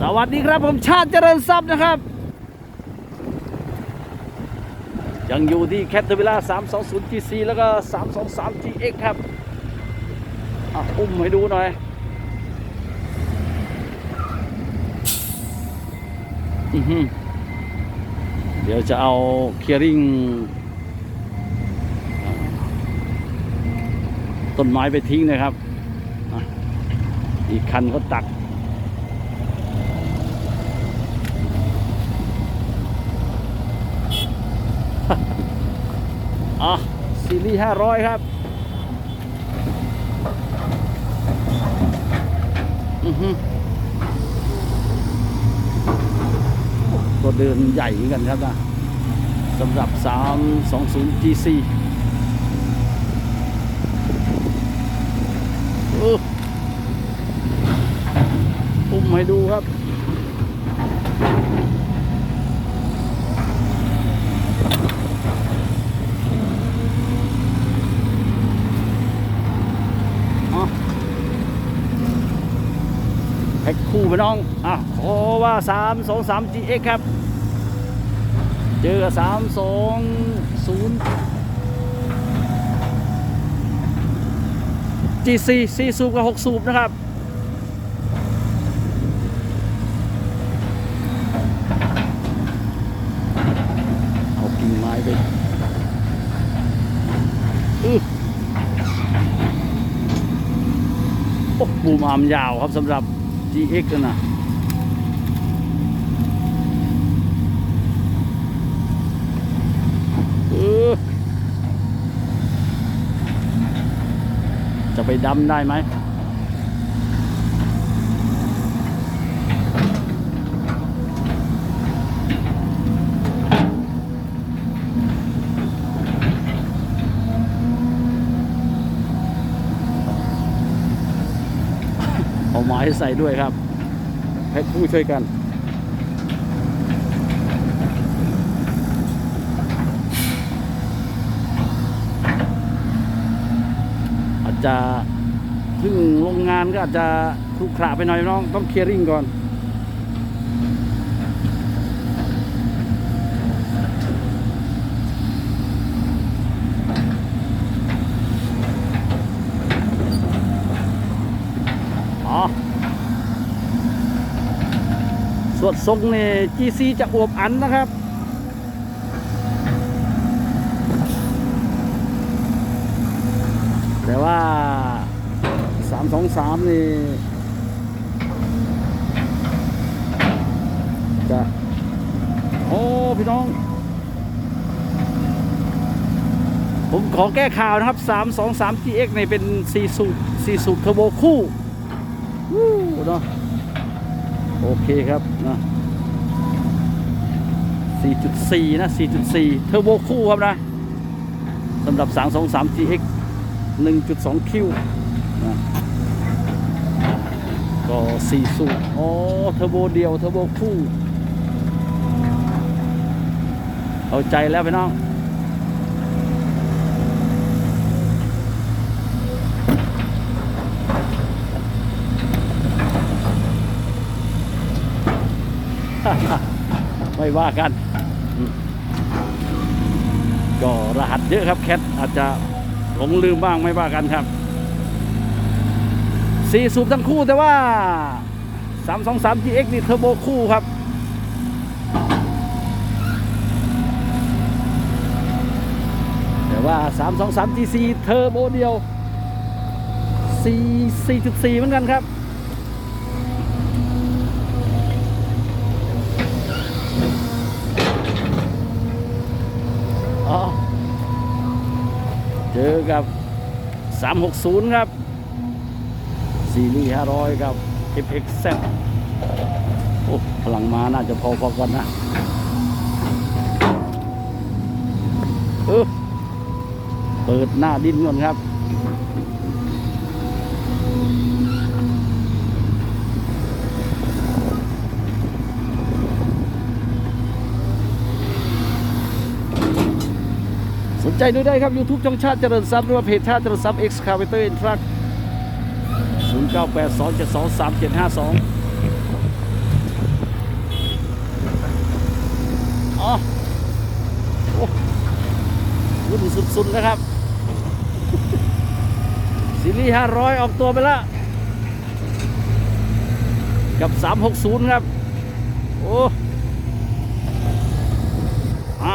สวัสดีครับผมชาติเจริญทรัพย์นะครับ ยังอยู่ที่แคทเทอร์วิล่า320 GC แล้วก็ 323 GX ครับอะอุ้มให้ดูหน่อย อือหือเดี๋ยวจะเอาเคลียริงต้นไม้ไปทิ้งนะครับ อีกคันก็ตัก อะ ซีรีส์ห้าร้อยครับอือฮึตัวเดินใหญ่เหมือนกันครับนะสำหรับ 320 GC อุ้มให้ดูครับ พ็คคู่ไปน้อง อะขอว่า 3 2 3 GX ครับ เจอกับ 3 2 0 GC 4สูบกับ 6 สูบนะครับเอากิ่งไม้ไปอือโอ้บูมอามยาวครับสำหรับ GX นั่นนะจะไปดำได้ไหม เอาไม้ใส่ด้วยครับให้ผู้ช่วยกันอาจจะเพิ่งโรงงานก็อาจจะครุขระไปหน่อยน้อง ต้องเคลียร์ริ่งก่อน อ๋อสวดทรงนี่ GC จะอวบอันนะครับ แต่ว่า323นี่จะโอ้พี่น้อง ผมขอแก้ข่าวนะครับ 323 GX ในเป็น4สูบ4สูบเทอร์โบคู่ เนาะโอเคครับนะ4.4 นะ 4.4 เทอร์โบคู่ครับนะสำหรับ 323 GX 1.2คิวนะก็4สูบอ๋อ เทอร์โบเดียว เทอร์โบคู่ เอาใจแล้วไปน้อง ไม่ว่ากัน ก็รหัสเยอะครับแคทอาจจะหลงลืมบ้างไม่ว่ากันครับสี่สูบทั้งคู่แต่ว่า 323 GX นี่เทอร์โบคู่ครับแต่ว่า 323 GC เทอร์โบเดียว4 4.4 เหมือนกันครับ อ๋อเจอกับ 360 ครับ ซีรีส์500 ครับ FXZ โอ้พลังมาน่าจะพอพอกันนะเออเปิดหน้าดินก่อนครับ ใจด้วยได้ครับ YouTube ช่องชาติเจริญทรัพย์หรือว่าเพจชาติเจริญทรัพย์ Excavator and Truck 0982723752อ๋อโอ้รุ่นสุดๆนะครับซีรีส์500 ออกตัวไปแล้ว กับ 360 ครับ โอ้อะ